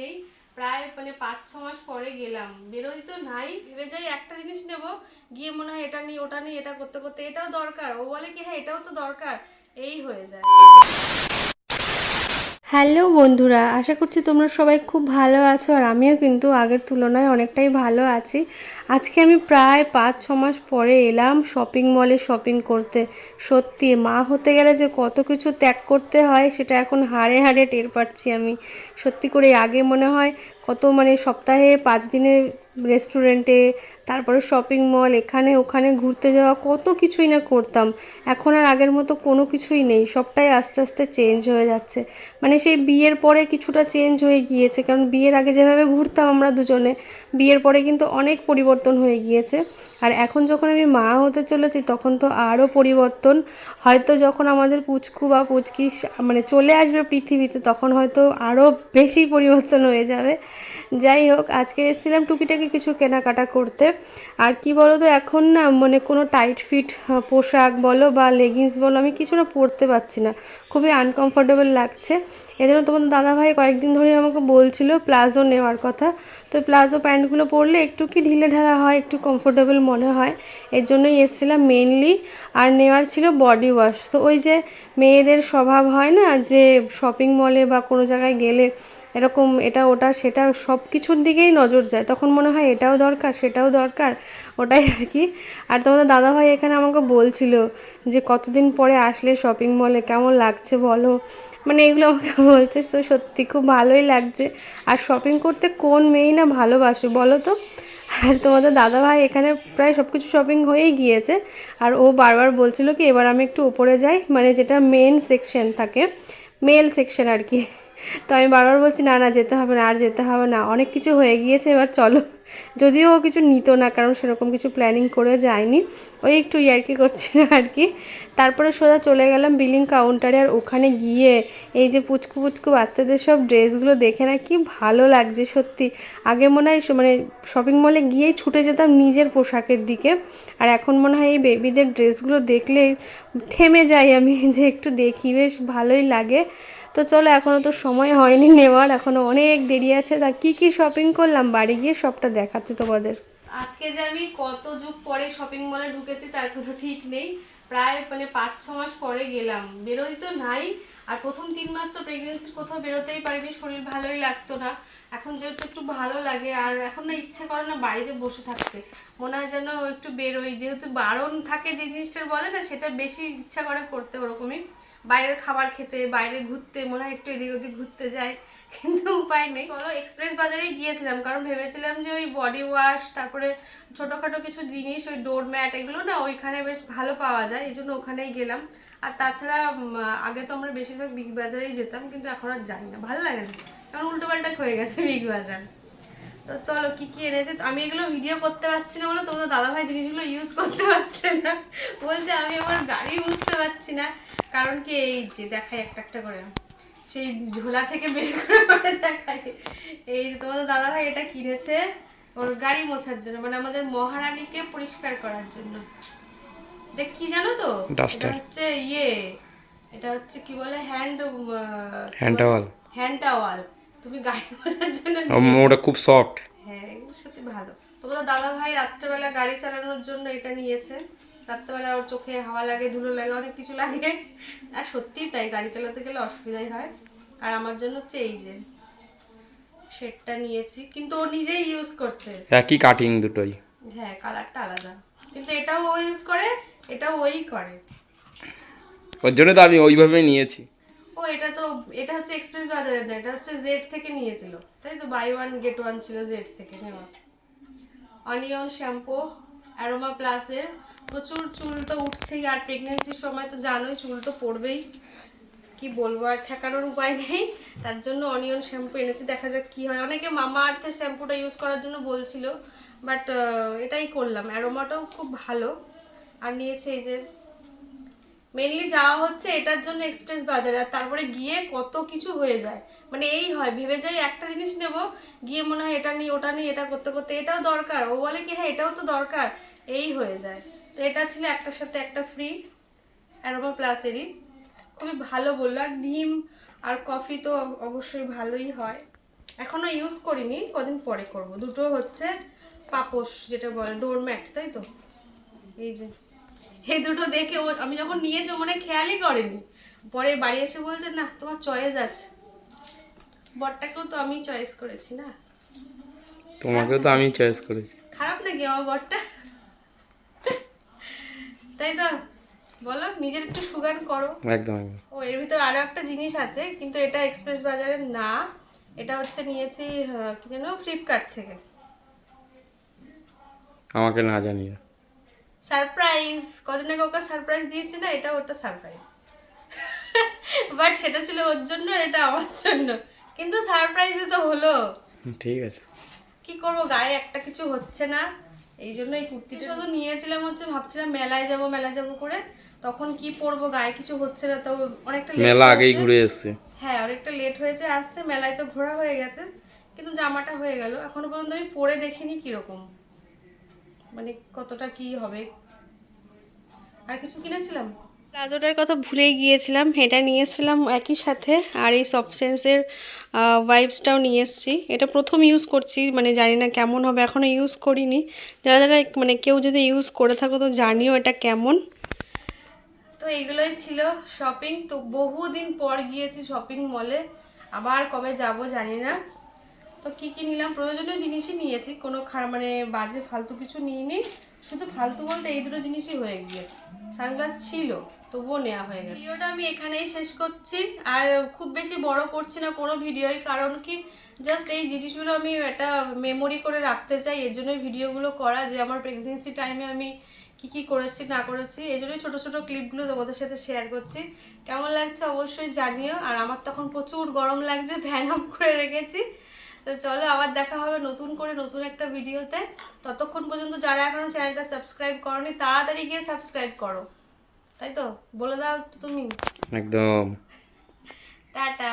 নেই। প্রায় মানে পাঁচ, ছ মাস পরে গেলাম। বেরোই তো নাই, ভেবে যাই একটা জিনিস নেব। গিয়ে মনে হয় এটা নিই, ওটা নিই, এটা করতে করতে এটাও দরকার। ও বলে কি হ্যাঁ এটাও তো দরকার। এই হয়ে যায়। হ্যালো বন্ধুরা, আশা করছি তোমরা সবাই খুব ভালো আছো আর আমিও কিন্তু আগের তুলনায় অনেকটাই ভালো আছি। আজকে আমি প্রায় পাঁচ, ছ মাস পরে এলাম শপিং মলে শপিং করতে। সত্যি, মা হতে গেলে যে কত কিছু ত্যাগ করতে হয়, সেটা এখন হাড়ে হাড়ে টের পাচ্ছি আমি। সত্যি করে আগে মনে হয় কত মানে সপ্তাহে পাঁচ দিনের রেস্টুরেন্টে তারপরে শপিং মল এখানে ওখানে ঘুরতে যাওয়া, কত কিছুই না করতাম। এখন আর আগের মতো কোনো কিছুই নেই, সবটাই আস্তে আস্তে চেঞ্জ হয়ে যাচ্ছে। মানে সেই বিয়ের পরে কিছুটা চেঞ্জ হয়ে গিয়েছে, কারণ বিয়ের আগে যেভাবে ঘুরতাম আমরা দুজনে, বিয়ের পরে কিন্তু অনেক পরিবর্তন হয়ে গিয়েছে। আর এখন যখন আমি মা হতে চলেছি, তখন তো আরও পরিবর্তন। হয়তো যখন আমাদের পুচকু বা পুচকি মানে চলে আসবে পৃথিবীতে, তখন হয়তো আরও বেশি পরিবর্তন হয়ে যাবে। যাই হোক, আজকে এসেছিলাম টুকিটাকি কিছু কেনাকাটা করতে। আর কি বলো তো এখন না মানে কোনো টাইট ফিট পোশাক বলো বা লেগিংস বলো আমি কিছু না পরতে পারছি না। খুবই আনকমফোর্টেবল লাগছে। এজন্য তোমাদের দাদাভাই কয়েকদিন ধরে আমাকে বলছিল প্লাজো নেওয়ার কথা। তো প্লাজো প্যান্টগুলো পরলে একটু কি ঢিলে ঢালা হয়, একটু কমফোর্টেবল মনে হয়। এর জন্যই এসেছিলাম মেনলি আর নেওয়ার ছিল বডি ওয়াশ তো ওই যে মেয়েদের স্বভাব হয় না যে শপিং মলে বা কোনো জায়গায় গেলে এরকম এটা, ওটা, সেটা সব কিছুর দিকেই নজর যায়। তখন মনে হয় এটাও দরকার, সেটাও দরকার, ওটাই আর কি। আর তোমাদের দাদাভাই এখানে আমাকে বলছিল যে কতদিন পরে আসলে শপিং মলে কেমন লাগছে বলো? মানে এগুলো আমাকে বলছে, তো সত্যি খুব ভালোই লাগছে। আর শপিং করতে কোন মেয়েই না ভালোবাসে, বলো তো? আর তোমাদের দাদাভাই এখানে প্রায় সব কিছু শপিং হয়েই গিয়েছে। আর ও বারবার বলছিল কি, এবার আমি একটু উপরে যাই। মানে যেটা মেন সেকশন থাকে মেল সেকশন আর কি। তো আমি বারবার বলছি, না না, যেতে হবে না, আর যেতে হবে না। অনেক কিছু হয়ে গিয়েছে, এবার চলো। যদিও ও কিছু নিত না, কারণ সেরকম কিছু প্ল্যানিং করে যায়নি। ওই একটু ইয়ার্কি করছিল আর কি তারপরে সোজা চলে গেলাম বিলিং কাউন্টারে আর ওখানে গিয়ে এই যে পুচকু পুচকু বাচ্চাদের সব ড্রেসগুলো দেখে না কি ভালো লাগছে সত্যি। আগে মনে হয় মানে শপিং মলে গিয়েই ছুটে যেতাম নিজের পোশাকের দিকে। আর এখন মনে হয় এই বেবিদের ড্রেসগুলো দেখলে থেমে যাই আমি, যে একটু দেখি, বেশ ভালোই লাগে। তো চলো এখনও তো সময় হয়নি নেওয়ার এখনও অনেক দেরি আছে। তা কি কি শপিং করলাম? বাড়ি গিয়ে সবটা দেখাচ্ছি তোমাদের। আজকে যে আমি কত যুগ পরে শপিং মলে ঢুকেছি, তার কোনো ঠিক নেই। প্রায় মানে পাঁচ, ছ মাস পরে গেলাম। বেরোই তো নাই। আর প্রথম তিন মাস তো প্রেগনেন্সির কোথাও বেরোতেই পারিনি, শরীর ভালোই লাগতো না। এখন যেহেতু একটু ভালো লাগে, আর এখন না ইচ্ছে করে না বাড়িতে বসে থাকতে। মনে হয় যেন একটু বেরোই। যেহেতু বারণ থাকে যে জিনিসটার বলে না, সেটা বেশি ইচ্ছা করে করতে ওরকমই। বাইরের খাবার খেতে, বাইরে ঘুরতে, মনে হয় একটু এদিক ওদিক ঘুরতে যাই, কিন্তু উপায় নেই। চলো এক্সপ্রেস বাজারেই গিয়েছিলাম, কারণ ভেবেছিলাম যে ওই বডি ওয়াশ তারপরে ছোটোখাটো কিছু জিনিস, ওই ডোর ম্যাট এগুলো না ওইখানে বেশ ভালো পাওয়া যায়, এই জন্য ওখানেই গেলাম। আর তাছাড়া আগে তো আমরা বেশিরভাগ বিগ বাজারেই যেতাম, কিন্তু এখন আর যাই না, ভালো লাগে না, কারণ উল্টো পাল্টা হয়ে গেছে বিগ বাজার তো চলো কি কি এনেছে? আমি এগুলো ভিডিও করতে পারছি না বলে তোমাদের দাদাভাই জিনিসগুলো ইউজ করতে পারছে না। বলছে আমি আমার গাড়ি বুঝতে পারছি না। কারণ কি এই যে দেখাই একটা একটা করে। সেই ঝোলা থেকে বের করে করে দেখাই। এই যে তোমাদের দাদাভাই এটা কিনেছে ওর গাড়ি মোছার জন্য মানে আমাদের মহারানীকে পরিষ্কার করার জন্য। এটা কি জানো তো? এটা হচ্ছে ইয়ে এটা হচ্ছে কি বলে hand Hand towel. Hand towel তুমি গাড়ি মোছার জন্য ওটা খুব সফট হ্যাঁ সত্যি ভালো। তোমাদের দাদা ভাই রাত্রেবেলা গাড়ি চালানোর জন্য এটা নিয়েছে। রাত্রেবেলা ওর চোখে হাওয়া লাগে ধুলো লাগে অনেক কিছু লাগে। আর সত্যিই তাই গাড়ি চালাতে গেলে অসুবিধাই হয়। আর আমার জন্য হচ্ছে এই যে শেডটা নিয়েছি। কিন্তু ও নিজেই ইউজ করছে। একই কাটিং দুটোই। হ্যাঁ কালারটা আলাদা। কিন্তু এটাও ও ইউজ করে এটাও ওই করে। ওর জন্য তো আমি ওইভাবে নিয়েছি। এটা তো, এটা হচ্ছে এক্সপ্রেস বাজারের না, এটা হচ্ছে জেড থেকে নিয়েছিল। তাই তো বাই ওয়ান গেট ওয়ান ছিল জেড থেকে নেওয়া অনিয়ন শ্যাম্পু অ্যারোমা প্লাসের প্রচুর চুল তো উঠছেই, আর প্রেগনেন্সির সময় তো জানোই, চুল তো পড়বেই। কি বলব, আর ঠেকানোর উপায় নেই। তার জন্য অনিয়ন শ্যাম্পু এনেছি, দেখা যাক কি হয়। অনেকে মামা আর্থের শ্যাম্পুটা ইউজ করার জন্য বলছিল বাট এটাই করলাম। অ্যারোমাটাও খুব ভালো। আর নিয়েছে এই যে মেনলি যাওয়া হচ্ছে এটার জন্য এক্সপ্রেস বাজারে, আর তারপরে গিয়ে কত কিছু হয়ে যায়। মানে এই হয়, ভেবে যাই একটা জিনিস নেব, গিয়ে মনে হয় এটা নিই ওটা নিই এটা করতে করতে, এটাও দরকার। ও বলে কি হ্যাঁ এটাও তো দরকার। এই হয়ে যায়। তো এটা ছিল একটার সাথে একটা ফ্রি অ্যারোমা প্লাসেরই খুবই ভালো বলল, আর ডিম আর কফি তো অবশ্যই ভালোই হয়। এখনও ইউজ করিনি, কদিন পরে করব। দুটো হচ্ছে পাপোশ, যেটা বলে ডোরম্যাট তাই তো? এই যে। এই দুটো দেখে ও আমি যখন নিয়েছি মানে খেয়ালই করেনি। পরে বাড়ি এসে বলছে না তোমার চয়েস আছে। বরটাকেও তো আমি চয়েস করেছি না? তোমাকেও তো আমি চয়েস করেছি। খারাপ নাকি আমার বরটা? তাই তো বলো নিজের একটু সুগার করো। একদম একদম। ও এর ভিতরে আরও একটা জিনিস আছে কিন্তু এটা এক্সপ্রেস বাজারের না। এটা হচ্ছে নিয়েছি কি যেন ফ্লিপকার্ট থেকে। আমাকে না জানিয়ে সারপ্রাইজ কদিন আগে ওকে সারপ্রাইজ দিয়েছি না এটা ওটা সারপ্রাইজ। বাট সেটা ছিল ওর জন্য আর এটা আমার জন্য। কিন্তু সারপ্রাইজে তো হলো। ঠিক আছে। কি করব গায়ে একটা কিছু হচ্ছে না। এই জন্য এই কুর্তিটা শুধু নিয়েছিলাম হচ্ছে ভাবছিলাম মেলায় যাব মেলায় যাব করে। তখন কি পরবো গায়ে কিছু হচ্ছে না তো অনেকটা মেলা আগেই। ঘুরে এসছে। হ্যাঁ অনেকটা লেট হয়েছে আসতে মেলায় তো ঘোরা হয়ে গেছে। কিন্তু জামাটা হয়ে গেল। এখনও পর্যন্ত আমি পরে দেখিনি কীরকম। মানে কতটা কি হবে? আর কিছু কিনেছিলাম? প্লাজোটার কথা ভুলেই গিয়েছিলাম এটা নিয়ে এসেছিলাম একই সাথে আর এই সফটসেন্সের ওয়াইপসটাও নিয়ে এসেছি। এটা প্রথম ইউজ করছি মানে জানি না কেমন হবে এখনও ইউজ করিনি। যারা যারা মানে কেউ যদি ইউজ করে থাকো তো জানিও এটা কেমন। তো এইগুলোই ছিল শপিং তো বহুদিন পর গিয়েছি শপিং মলে আবার কবে যাব জানি না। তো কি কি নিলাম? প্রয়োজনীয় জিনিসই নিয়েছি। কোনো মানে বাজে, ফালতু কিছু নিইনি। শুধু ফালতু বলতে এই দুটো জিনিসই হয়ে গিয়েছে। সানগ্লাস ছিল, তবুও নেওয়া হয়ে গেছে। ভিডিওটা আমি এখানেই শেষ করছি। আর খুব বেশি বড় করছি না কোনো ভিডিওই, কারণ কি জাস্ট এই জিনিসগুলো আমি একটা মেমোরি করে রাখতে চাই। এর জন্যই ভিডিওগুলো করা, যে আমার প্রেগনেন্সি টাইমে আমি কি কি করেছি, না করেছি, এই জন্যই ছোটো ছোটো ক্লিপগুলো তোমাদের সাথে শেয়ার করছি। কেমন লাগছে অবশ্যই জানিও। আর আমার তখন প্রচুর গরম লাগছে ভ্যান অফ করে রেখেছি। তো চলো আবার দেখা হবে নতুন করে নতুন একটা ভিডিওতে। ততক্ষণ পর্যন্ত যারা এখনও চ্যানেলটা সাবস্ক্রাইব করনি তাড়াতাড়ি গিয়ে সাবস্ক্রাইব করো। তাই তো? বলে দাও তুমি। একদম। টাটা।